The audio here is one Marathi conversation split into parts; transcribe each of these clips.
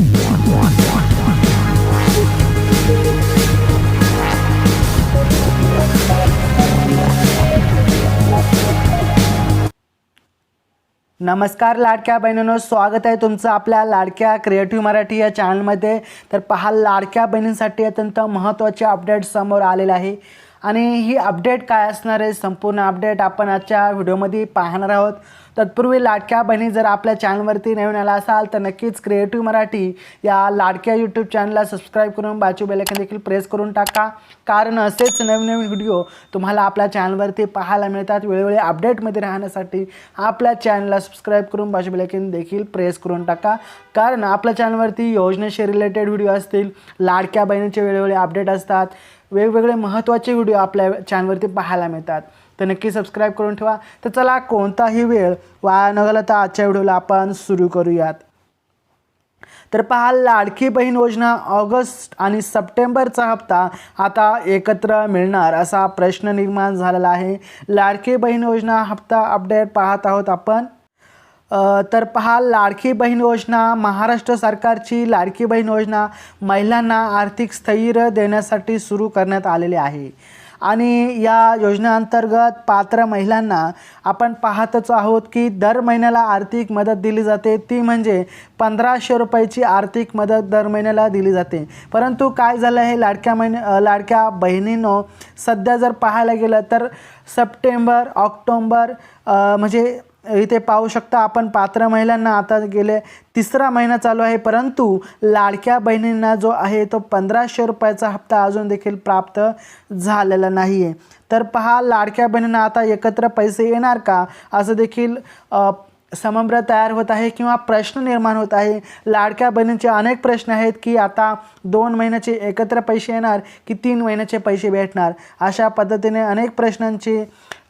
नमस्कार लाडक्या बहिणींनो स्वागत आहे तुमचं आपल्या लाडक्या क्रिएटिव्ह मराठी या चॅनलमध्ये तर पहा लाडक्या बहिणींसाठी अत्यंत महत्त्वाचे अपडेट समोर आलेले आहे. आणि ही अपडेट काय असणार आहे? संपूर्ण अपडेट आपण आजच्या व्हिडिओमध्ये पाहणार आहोत. तत्पूर्वी लाडक्या बहिणी जर आपल्या चॅनलवरती नवीन आला असाल तर नक्कीच क्रिएटिव्ह मराठी या लाडक्या यूट्यूब चॅनलला सबस्क्राईब करून बाजू बेलायकन देखील प्रेस करून टाका. कारण असेच नवीन नवीन व्हिडिओ तुम्हाला आपल्या चॅनलवरती पाहायला मिळतात. वेळोवेळी अपडेटमध्ये राहण्यासाठी आपल्या चॅनलला सबस्क्राईब करून बाजू बेलायकन देखील प्रेस करून टाका. कारण आपल्या चॅनलवरती योजनेशी रिलेटेड व्हिडिओ असतील लाडक्या बहिणीचे वेळोवेळी अपडेट असतात वेगवेगळे महत्त्वाचे व्हिडिओ आपल्या चॅनलवरती पाहायला मिळतात. तर नक्की सबस्क्राईब करून ठेवा. तर चला कोणताही वेळ वाया न घालता आजच्या व्हिडिओला आपण सुरू करूयात. तर पहा लाडकी बहीण योजना ऑगस्ट आणि सप्टेंबरचा हप्ता आता एकत्र मिळणार असा प्रश्न निर्माण झालेला आहे. लाडकी बहीण योजना हप्ता अपडेट पाहत आहोत आपण. तर पहा लाडकी बहीण योजना महाराष्ट्र सरकारची लाडकी बहीण योजना महिलांना आर्थिक स्थैर्य देण्यासाठी सुरू करण्यात आलेली आहे. आणि या योजनेअंतर्गत पात्र महिलांना आपण पाहतच आहोत की दर महिन्याला आर्थिक मदत दिली जाते. ती म्हणजे पंधराशे रुपयाची आर्थिक मदत दर महिन्याला दिली जाते. परंतु काय झालं आहे लाडक्या महिने लाडक्या बहिणींनो सध्या जर पाहायला गेलं तर सप्टेंबर ऑक्टोंबर म्हणजे इथे पाहू शकता आपण पात्र महिलांना आता गेले तिसरा महिना चालू आहे परंतु लाडक्या बहिणींना जो आहे तो पंधराशे रुपयाचा हप्ता अजून देखील प्राप्त झालेला नाही आहे तर पहा लाडक्या बहिणींना आता एकत्र पैसे येणार का? असं देखील अ, तयार होत आहे किंवा प्रश्न निर्माण होत आहे. लाडक्या बहिणींचे अनेक प्रश्न आहेत की आता दोन महिन्याचे एकत्र पैसे येणार की तीन महिन्याचे पैसे भेटणार? अशा पद्धतीने अनेक प्रश्नांची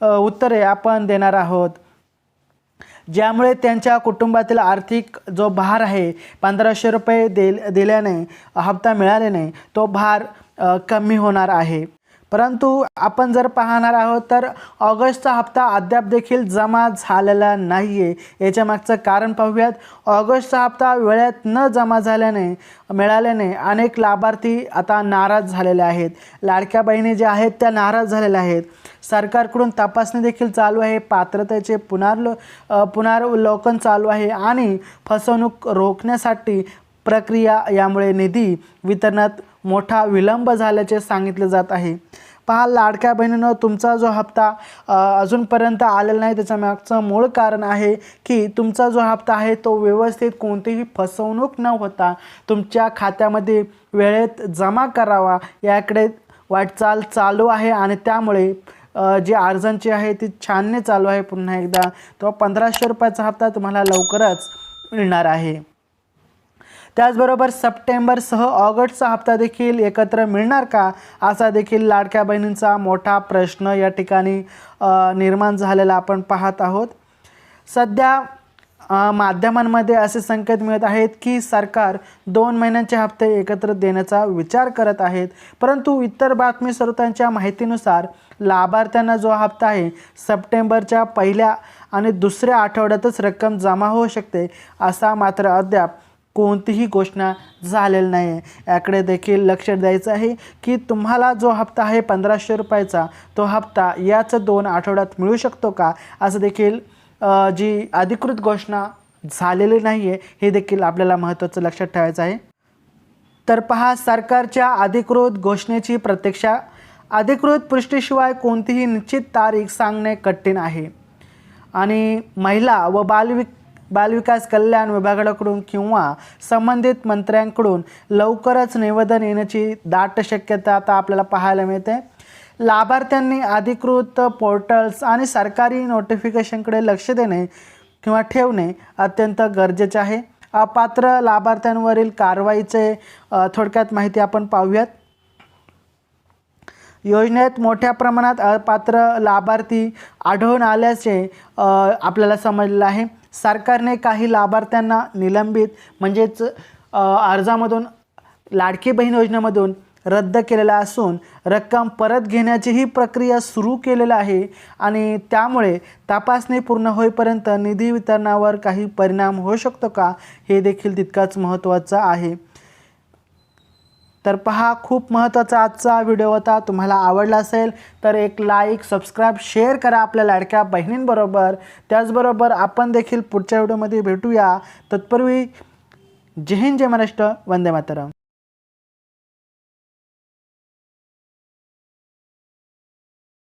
उत्तरे आपण देणार आहोत. ज्यामुळे त्यांच्या कुटुंबातील आर्थिक जो भार आहे पंधराशे रुपये दिल दिल्याने हप्ता मिळाल्याने तो भार कमी होणार आहे. परंतु आपण जर पाहणार आहोत तर ऑगस्टचा हप्ता अद्याप देखील जमा झालेला नाही आहे याच्या मागचं कारण पाहूयात. ऑगस्टचा हप्ता वेळेत न जमा झाल्याने मिळाल्याने अनेक लाभार्थी आता नाराज झालेले आहेत. लाडक्या बहिणी ज्या आहेत त्या नाराज झालेल्या आहेत. सरकारकडून तपासणी देखील चालू आहे. पात्रतेचे पुनर्लो पुनर्वलोकन पुनरावलोकन चालू आहे आणि फसवणूक रोखण्यासाठी प्रक्रिया यामुळे निधी वितरणात मोठा विलंब झाल्याचे सांगितले जात आहे. पहा लाडक्या बहिणीनं तुमचा जो हप्ता अजूनपर्यंत आलेला नाही त्याच्या मागचं मूळ कारण आहे की तुमचा जो हप्ता आहे तो व्यवस्थित कोणतीही फसवणूक न होता तुमच्या खात्यामध्ये वेळेत जमा करावा याकडे वाटचाल चालू आहे आणि त्यामुळे जी अर्जांची आहे ती छानने चालू आहे. पुन्हा एकदा तो पंधराशे रुपयाचा हप्ता तुम्हाला लवकरच मिळणार आहे. त्याचबरोबर सप्टेंबरसह ऑगस्टचा हप्ता देखील एकत्र मिळणार का असा देखील लाडक्या बहिणींचा मोठा प्रश्न या ठिकाणी निर्माण झालेला आपण पाहत आहोत. सध्या माध्यमांमध्ये असे संकेत मिळत आहेत की सरकार दोन महिन्यांचे हप्ते एकत्र देण्याचा विचार करत आहेत. परंतु इतर बातमी स्रोतांच्या माहितीनुसार लाभार्थ्यांना जो हप्ता आहे सप्टेंबरच्या पहिल्या आणि दुसऱ्या आठवड्यातच रक्कम जमा होऊ शकते असा मात्र अद्याप कोणतीही घोषणा झालेली नाही आहे याकडे देखील लक्ष द्यायचं आहे की तुम्हाला जो हप्ता आहे पंधराशे रुपयाचा तो हप्ता याच दोन आठवड्यात मिळू शकतो का? असं देखील जी अधिकृत घोषणा झालेली नाही आहे हे देखील आपल्याला महत्त्वाचं लक्षात ठेवायचं आहे. तर पहा सरकारच्या अधिकृत घोषणेची प्रत्यक्षा अधिकृत पृष्ठीशिवाय कोणतीही निश्चित तारीख सांगणे कठीण आहे. आणि महिला व बालविक बालविकास कल्याण विभागाकडून किंवा संबंधित मंत्र्यांकडून लवकरच निवेदन येण्याची दाट शक्यता आता आपल्याला पाहायला मिळते. लाभार्थ्यांनी अधिकृत पोर्टल्स आणि सरकारी नोटिफिकेशनकडे लक्ष देणे किंवा ठेवणे अत्यंत गरजेचे आहे. अपात्र लाभार्थ्यांवरील कारवाईचे थोडक्यात माहिती आपण पाहूयात. योजनेत मोठ्या प्रमाणात अपात्र लाभार्थी आढळून आल्याचे आपल्याला समजलं आहे. सरकारने काही लाभार्थ्यांना निलंबित म्हणजेच अर्जामधून लाडकी बहीण योजनेमधून रद्द केलेला असून रक्कम परत घेण्याचीही प्रक्रिया सुरू केलेली आहे आणि त्यामुळे तपासणी पूर्ण होईपर्यंत निधी वितरणावर काही परिणाम होऊ शकतो का हे देखील तितकाच महत्त्वाचं आहे. तर पहा खूप महत्त्वाचा आजचा व्हिडिओ होता. तुम्हाला आवडला असेल तर एक लाईक सबस्क्राईब शेअर करा आपल्या लाडक्या बहिणींबरोबर. त्याचबरोबर आपण देखील पुढच्या व्हिडिओमध्ये भेटूया. तत्पूर्वी जय हिंद जय महाराष्ट्र वंदे मातरम.